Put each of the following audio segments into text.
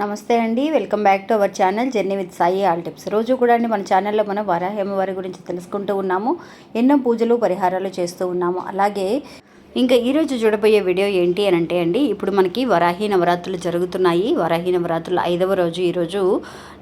నమస్తే అండి welcome back to our channel journey with Sai all tips. రోజు కూడా అండి మన ఛానల్లో మనం వరాహేమ వారి గురించి తెలుసుకుంటూ ఉన్నాము ఎన్నో పూజలు పరిహారాలు చేస్తూ ఉన్నాము. అలాగే ఇంకా ఈరోజు చూడబోయే వీడియో ఏంటి అని అంటే అండి ఇప్పుడు మనకి వరాహి నవరాత్రులు జరుగుతున్నాయి. వరాహి నవరాత్రులు ఐదవ రోజు ఈరోజు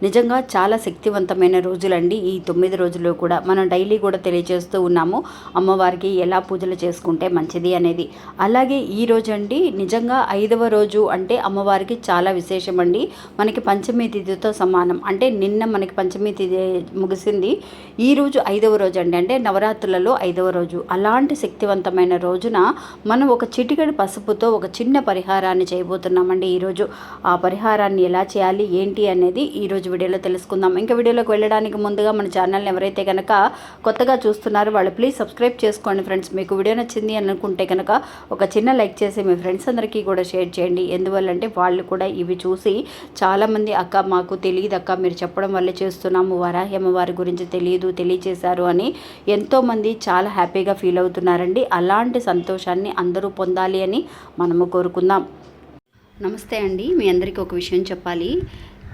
నిజంగా చాలా శక్తివంతమైన రోజులండి. ఈ తొమ్మిది రోజులు కూడా మనం డైలీ కూడా తెలియజేస్తూ ఉన్నాము అమ్మవారికి ఎలా పూజలు చేసుకుంటే మంచిది అనేది. అలాగే ఈ రోజు అండి నిజంగా ఐదవ రోజు అంటే అమ్మవారికి చాలా విశేషం అండి మనకి పంచమి తిథితో సమానం. అంటే నిన్న మనకి పంచమి తిథి ముగిసింది. ఈ రోజు ఐదవ రోజు అండి అంటే నవరాత్రులలో ఐదవ రోజు. అలాంటి శక్తివంతమైన రోజున మనం ఒక చిటికెడు పసుపుతో ఒక చిన్న పరిహారాన్ని చేయబోతున్నామండి. ఈరోజు ఆ పరిహారాన్ని ఎలా చేయాలి ఏంటి అనేది ఈరోజు వీడియోలో తెలుసుకుందాం. ఇంకా వీడియోలోకి వెళ్ళడానికి ముందుగా మన ఛానల్ని ఎవరైతే కనుక కొత్తగా చూస్తున్నారో వాళ్ళు ప్లీజ్ సబ్స్క్రైబ్ చేసుకోండి ఫ్రెండ్స్. మీకు వీడియో నచ్చింది అని అనుకుంటే కనుక ఒక చిన్న లైక్ చేసి మీ ఫ్రెండ్స్ అందరికీ కూడా షేర్ చేయండి. ఎందువల్లంటే వాళ్ళు కూడా ఇవి చూసి చాలామంది అక్క మాకు తెలియదు అక్క మీరు చెప్పడం వల్లే చేస్తున్నాము వరాహ్యమ్మ వారి గురించి తెలియదు తెలియచేశారు అని ఎంతోమంది చాలా హ్యాపీగా ఫీల్ అవుతున్నారండి. అలాంటి సంతోషాన్ని అందరూ పొందాలి అని మనము కోరుకుందాం. నమస్తే అండి. మీ అందరికీ ఒక విషయం చెప్పాలి.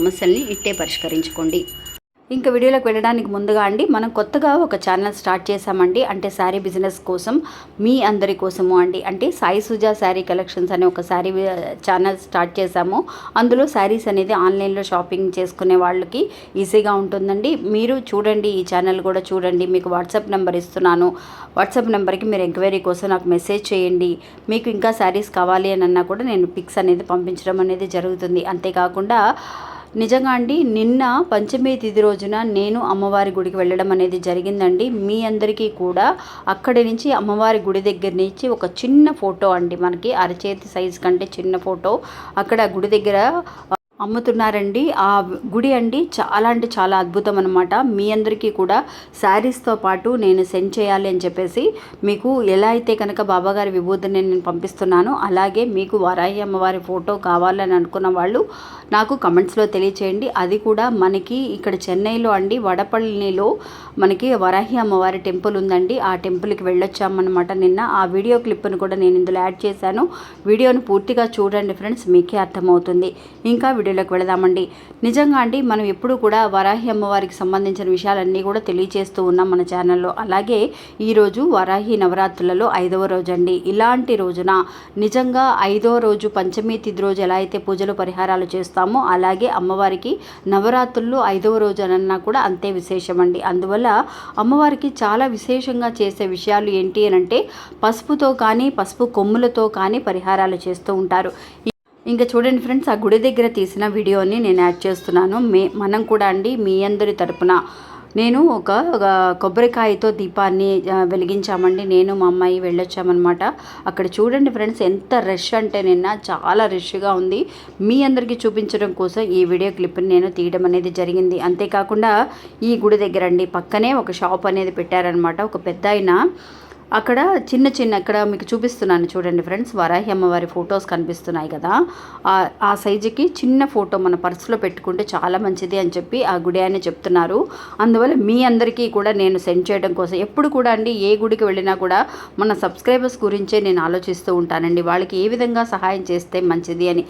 సమస్యల్ని ఇట్టే పరిష్కరించుకోండి. ఇంకా వీడియోలోకి వెళ్ళడానికి ముందుగా అండి మనం కొత్తగా ఒక ఛానల్ స్టార్ట్ చేశామండి. అంటే శారీ బిజినెస్ కోసం మీ అందరి కోసము అండి. అంటే సాయి సుజా శారీ కలెక్షన్స్ అనే ఒక శారీ ఛానల్ స్టార్ట్ చేశాము. అందులో శారీస్ అనేది ఆన్లైన్లో షాపింగ్ చేసుకునే వాళ్ళకి ఈజీగా ఉంటుందండి. మీరు చూడండి ఈ ఛానల్ కూడా చూడండి. మీకు వాట్సాప్ నెంబర్ ఇస్తున్నాను. వాట్సాప్ నెంబర్కి మీరు ఎంక్వైరీ కోసం నాకు మెసేజ్ చేయండి. మీకు ఇంకా శారీస్ కావాలి అని అన్నా కూడా నేను పిక్స్ అనేది పంపించడం అనేది జరుగుతుంది. అంతేకాకుండా నిజంగా అండి నిన్న పంచమి తిథి రోజున నేను అమ్మవారి గుడికి వెళ్ళడం అనేది జరిగిందండి. మీ అందరికీ కూడా అక్కడి నుంచి అమ్మవారి గుడి దగ్గర నుంచి ఒక చిన్న ఫోటో అండి మనకి అరచేతి సైజు కంటే చిన్న ఫోటో. అక్కడ గుడి దగ్గర అమ్ముతున్నారండి. ఆ గుడి అండి చాలా అంటే చాలా అద్భుతం అనమాట మీ అందరికీ కూడా శారీస్తో పాటు నేను సెండ్ చేయాలి అని చెప్పేసి మీకు ఎలా అయితే కనుక బాబాగారి విభూతిని నేను పంపిస్తున్నానో అలాగే మీకు వరాహి అమ్మవారి ఫోటో కావాలని అనుకున్న వాళ్ళు నాకు కమెంట్స్లో తెలియచేయండి. అది కూడా మనకి ఇక్కడ చెన్నైలో అండి వడపల్లిలో మనకి వరాహి అమ్మవారి టెంపుల్ ఉందండి. ఆ టెంపుల్కి వెళ్ళొచ్చామన్నమాట నిన్న. ఆ వీడియో క్లిప్ను కూడా నేను ఇందులో యాడ్ చేశాను. వీడియోను పూర్తిగా చూడండి ఫ్రెండ్స్ మీకే అర్థమవుతుంది. ఇంకా వీడియో వీడియోలోకి వెళదామండి. నిజంగా అండి మనం ఎప్పుడు కూడా వరాహి అమ్మవారికి సంబంధించిన విషయాలన్నీ కూడా తెలియజేస్తూ ఉన్నాం మన ఛానల్లో. అలాగే ఈరోజు వరాహి నవరాత్రులలో ఐదవ రోజు అండి ఇలాంటి రోజున నిజంగా ఐదవ రోజు పంచమి తిది రోజు ఎలా అయితే పూజలు పరిహారాలు చేస్తామో అలాగే అమ్మవారికి నవరాత్రుల్లో ఐదవ రోజు అనన్నా కూడా అంతే విశేషం అండి అందువల్ల అమ్మవారికి చాలా విశేషంగా చేసే విషయాలు ఏంటి అని అంటే పసుపుతో కానీ పసుపు కొమ్ములతో కానీ పరిహారాలు చేస్తూ ఉంటారు. ఇంకా చూడండి ఫ్రెండ్స్ ఆ గుడి దగ్గర తీసిన వీడియోని నేను యాడ్ చేస్తున్నాను. మే మనం కూడా అండి మీ అందరి తరపున. నేను ఒక కొబ్బరికాయతో దీపాన్ని వెలిగించామండి. నేను మా అమ్మాయి వెళ్ళొచ్చామన్నమాట. అక్కడ చూడండి ఫ్రెండ్స్ ఎంత రష్ అంటే నిన్న చాలా రష్గా ఉంది. మీ అందరికీ చూపించడం కోసం ఈ వీడియో క్లిప్ని నేను తీయడం అనేది జరిగింది. అంతేకాకుండా ఈ గుడి దగ్గర అండి పక్కనే ఒక షాప్ అనేది పెట్టారనమాట ఒక పెద్ద అక్కడ చిన్న చిన్న ఇక్కడ మీకు చూపిస్తున్నాను చూడండి ఫ్రెండ్స్ వరాహి అమ్మవారి ఫొటోస్ కనిపిస్తున్నాయి కదా. ఆ- సైజుకి చిన్న ఫోటో మన పర్సులో పెట్టుకుంటే చాలా మంచిది అని చెప్పి ఆ గుడి ఆయన చెప్తున్నారు. అందువల్ల మీ అందరికీ కూడా నేను సెండ్ చేయడం కోసం ఎప్పుడు కూడా అండి ఏ గుడికి వెళ్ళినా కూడా మన సబ్స్క్రైబర్స్ గురించే నేను ఆలోచిస్తూ ఉంటానండి. వాళ్ళకి ఏ విధంగా సహాయం చేస్తే మంచిది అని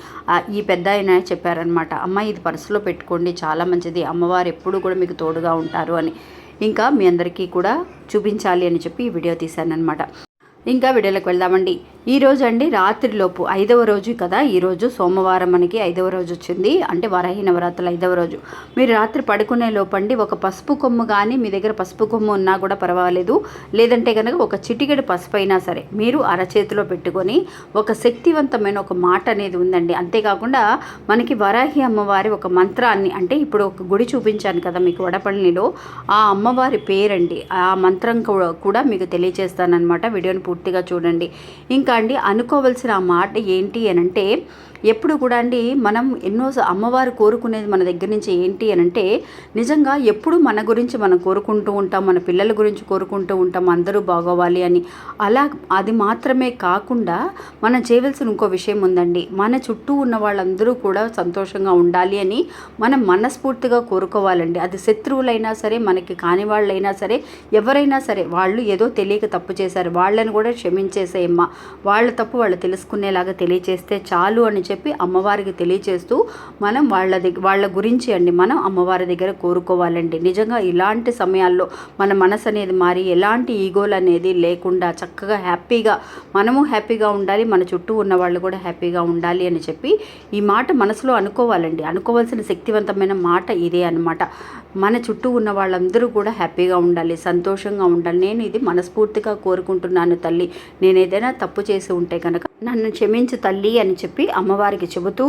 ఈ పెద్ద ఆయన చెప్పారనమాట అమ్మ ఇది పర్సులో పెట్టుకోండి చాలా మంచిది. అమ్మవారు ఎప్పుడు కూడా మీకు తోడుగా ఉంటారు అని. ఇంకా మీ అందరికీ కూడా చూపించాలి అని చెప్పి ఈ వీడియో తీశానమాట ఇంకా వీడియోలోకి వెళ్దామండి. ఈ రోజు అండి రాత్రిలోపు ఐదవ రోజు కదా ఈరోజు సోమవారం మనకి ఐదవ రోజు వచ్చింది. అంటే వరాహి నవరాత్రులు ఐదవ రోజు. మీరు రాత్రి పడుకునే లోపండి ఒక పసుపు కొమ్ము కానీ మీ దగ్గర పసుపు కొమ్ము ఉన్నా కూడా పర్వాలేదు. లేదంటే కనుక ఒక చిటికెడు పసుపు అయినా సరే మీరు అరచేతిలో పెట్టుకొని ఒక శక్తివంతమైన ఒక మాట అనేది ఉందండి. అంతేకాకుండా మనకి వరాహి అమ్మవారి ఒక మంత్రాన్ని అంటే ఇప్పుడు ఒక గుడి చూపించాను కదా మీకు వడపల్లిలో ఆ అమ్మవారి పేరండి. ఆ మంత్రం కూడా మీకు తెలియజేస్తానన్నమాట. వీడియోని పూర్తి పూర్తిగా చూడండి. ఇంకా అండి అనుకోవాల్సిన మాట ఏంటి అని అంటే ఎప్పుడు కూడా అండి మనం ఎన్నో అమ్మవారు కోరుకునేది మన దగ్గర నుంచి ఏంటి అని అంటే నిజంగా ఎప్పుడు మన గురించి మనం కోరుకుంటూ ఉంటాం మన పిల్లల గురించి కోరుకుంటూ ఉంటాం అందరూ బాగోవాలి అని. అలా అది మాత్రమే కాకుండా మనం చేయవలసిన ఇంకో విషయం ఉందండి. మన చుట్టూ ఉన్న వాళ్ళందరూ కూడా సంతోషంగా ఉండాలి అని మనం మనస్ఫూర్తిగా కోరుకోవాలండి. అది శత్రువులైనా సరే మనకి కాని వాళ్ళైనా సరే ఎవరైనా సరే వాళ్ళు ఏదో తెలియక తప్పు చేశారు వాళ్ళని కూడా క్షమించేసేయమ్మా. వాళ్ళ తప్పు వాళ్ళు తెలుసుకునేలాగా తెలియచేస్తే చాలు అని చెప్పి అమ్మవారికి తెలియచేస్తూ మనం వాళ్ళ దగ్గర వాళ్ళ గురించి అండి మనం అమ్మవారి దగ్గర కోరుకోవాలండి. నిజంగా ఇలాంటి సమయాల్లో మన మనసు అనేది మారి ఎలాంటి ఈగోలు అనేది లేకుండా చక్కగా హ్యాపీగా మనము హ్యాపీగా ఉండాలి మన చుట్టూ ఉన్న వాళ్ళు కూడా హ్యాపీగా ఉండాలి అని చెప్పి ఈ మాట మనసులో అనుకోవాలండి. అనుకోవాల్సిన శక్తివంతమైన మాట ఇదే అన్నమాట. మన చుట్టూ ఉన్న వాళ్ళందరూ కూడా హ్యాపీగా ఉండాలి సంతోషంగా ఉండాలి. నేను ఇది మనస్ఫూర్తిగా కోరుకుంటున్నాను తల్లి. నేను ఏదైనా తప్పు చేసి ఉంటే కనుక నన్ను క్షమించు తల్లి అని చెప్పి అమ్మవారికి చెబుతూ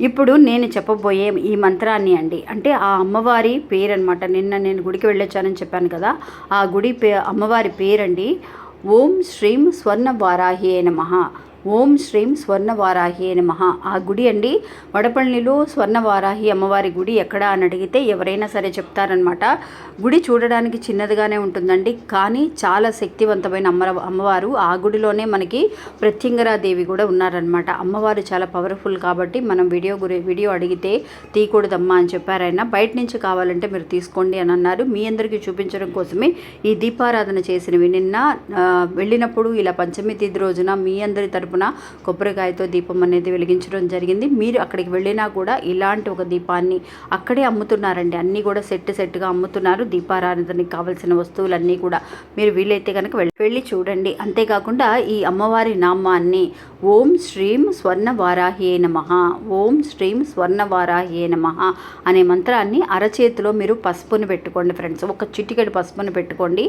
ఇప్పుడు నేను చెప్పబోయే ఈ మంత్రాన్ని అండి. అంటే ఆ అమ్మవారి పేరు అనమాట నిన్న నేను గుడికి వెళ్ళొచ్చానని చెప్పాను కదా ఆ గుడి పే అమ్మవారి పేరండి. ఓం శ్రీం స్వర్ణ వారాహి నమః. ఓం శ్రీం స్వర్ణవారాహి మహా ఆ గుడి అండి వడపల్లిలో స్వర్ణవారాహి అమ్మవారి గుడి ఎక్కడ అని అడిగితే ఎవరైనా సరే చెప్తారనమాట గుడి చూడడానికి చిన్నదిగానే ఉంటుందండి కానీ చాలా శక్తివంతమైన అమ్మ అమ్మవారు. ఆ గుడిలోనే మనకి ప్రత్యంగరాదేవి కూడా ఉన్నారనమాట అమ్మవారు చాలా పవర్ఫుల్ కాబట్టి మనం వీడియో గురి వీడియో అడిగితే తీయకూడదమ్మా అని చెప్పారైనా బయట నుంచి కావాలంటే మీరు తీసుకోండి అని అన్నారు. మీ అందరికీ చూపించడం కోసమే ఈ దీపారాధన చేసినవి. నిన్న వెళ్ళినప్పుడు ఇలా పంచమి తిథి రోజున మీ అందరి తరపు తరపున కొబ్బరికాయతో దీపం అనేది వెలిగించడం జరిగింది. మీరు అక్కడికి వెళ్ళినా కూడా ఇలాంటి ఒక దీపాన్ని అక్కడే అమ్ముతున్నారండి. అన్నీ కూడా సెట్ సెట్గా అమ్ముతున్నారు. దీపారాధనకి కావాల్సిన వస్తువులన్నీ కూడా మీరు వీలైతే కనుక వెళ్ళి చూడండి. అంతేకాకుండా ఈ అమ్మవారి నామాన్ని ఓం శ్రీం స్వర్ణ వారాహే నమ ఓం శ్రీం స్వర్ణ వారాహే నమ అనే మంత్రాన్ని అరచేతిలో మీరు పసుపుని పెట్టుకోండి ఫ్రెండ్స్. ఒక చిటికెడు పసుపుని పెట్టుకోండి.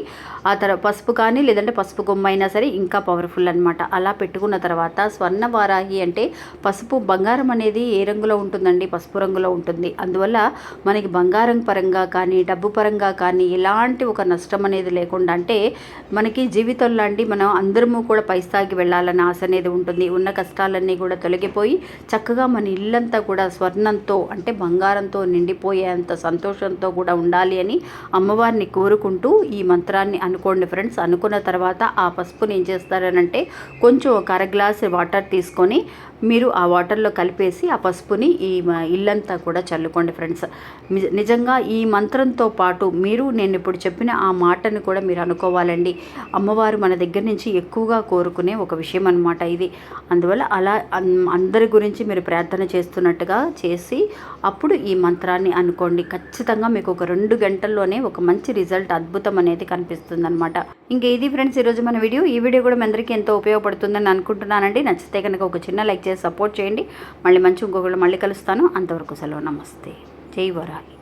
ఆ తర్వాత పసుపు కానీ లేదంటే పసుపు కొమ్మైనా అయినా సరే ఇంకా పవర్ఫుల్ అనమాట అలా పెట్టుకున్న తర్వాత స్వర్ణ వారాహి అంటే పసుపు బంగారం అనేది ఏ రంగులో ఉంటుందండి? పసుపు రంగులో ఉంటుంది. అందువల్ల మనకి బంగారం పరంగా కానీ డబ్బు పరంగా కానీ ఎలాంటి ఒక నష్టం అనేది లేకుండా అంటే మనకి జీవితంలో అండి మనం అందరము కూడా పై వెళ్ళాలని ఆశ అనేది ఉంటుంది. ఉన్న కష్టాలన్నీ కూడా తొలగిపోయి చక్కగా మన ఇల్లంతా కూడా స్వర్ణంతో అంటే బంగారంతో నిండిపోయేంత సంతోషంతో కూడా ఉండాలి అని అమ్మవారిని కోరుకుంటూ ఈ మంత్రాన్ని అనుకోండి ఫ్రెండ్స్. అనుకున్న తర్వాత ఆ పసుపుని ఏం చేస్తారనంటే కొంచెం ఒక అరగ్లా గ్లాస్ వాటర్ తీసుకొని మీరు ఆ వాటర్లో కలిపేసి ఆ పసుపుని ఈ మ- ఇల్లంతా కూడా చల్లుకోండి ఫ్రెండ్స్. నిజంగా ఈ మంత్రంతో పాటు మీరు నేను ఇప్పుడు చెప్పిన ఆ మాటను కూడా మీరు అనుకోవాలండి. అమ్మవారు మన దగ్గర నుంచి ఎక్కువగా కోరుకునే ఒక విషయం అనమాట ఇది. అందువల్ల అలా అన్- అందరి గురించి మీరు ప్రార్థన చేస్తున్నట్టుగా చేసి అప్పుడు ఈ మంత్రాన్ని అనుకోండి. ఖచ్చితంగా మీకు ఒక రెండు గంటల్లోనే ఒక మంచి రిజల్ట్ అద్భుతం అనేది కనిపిస్తుంది అనమాట ఇంకా ఇది ఫ్రెండ్స్ ఈరోజు మన వీడియో. ఈ వీడియో కూడా మీ అందరికీ ఎంతో ఉపయోగపడుతుందని అనుకుంటున్నాను. అనుకుంటున్నానండి నచ్చితే కనుక ఒక చిన్న లైక్ చేసి సపోర్ట్ చేయండి. మళ్ళీ మంచి ఇంకొకళ్ళు మళ్ళీ కలుస్తాను. అంతవరకు సెలవు. నమస్తే. జై వరాహి.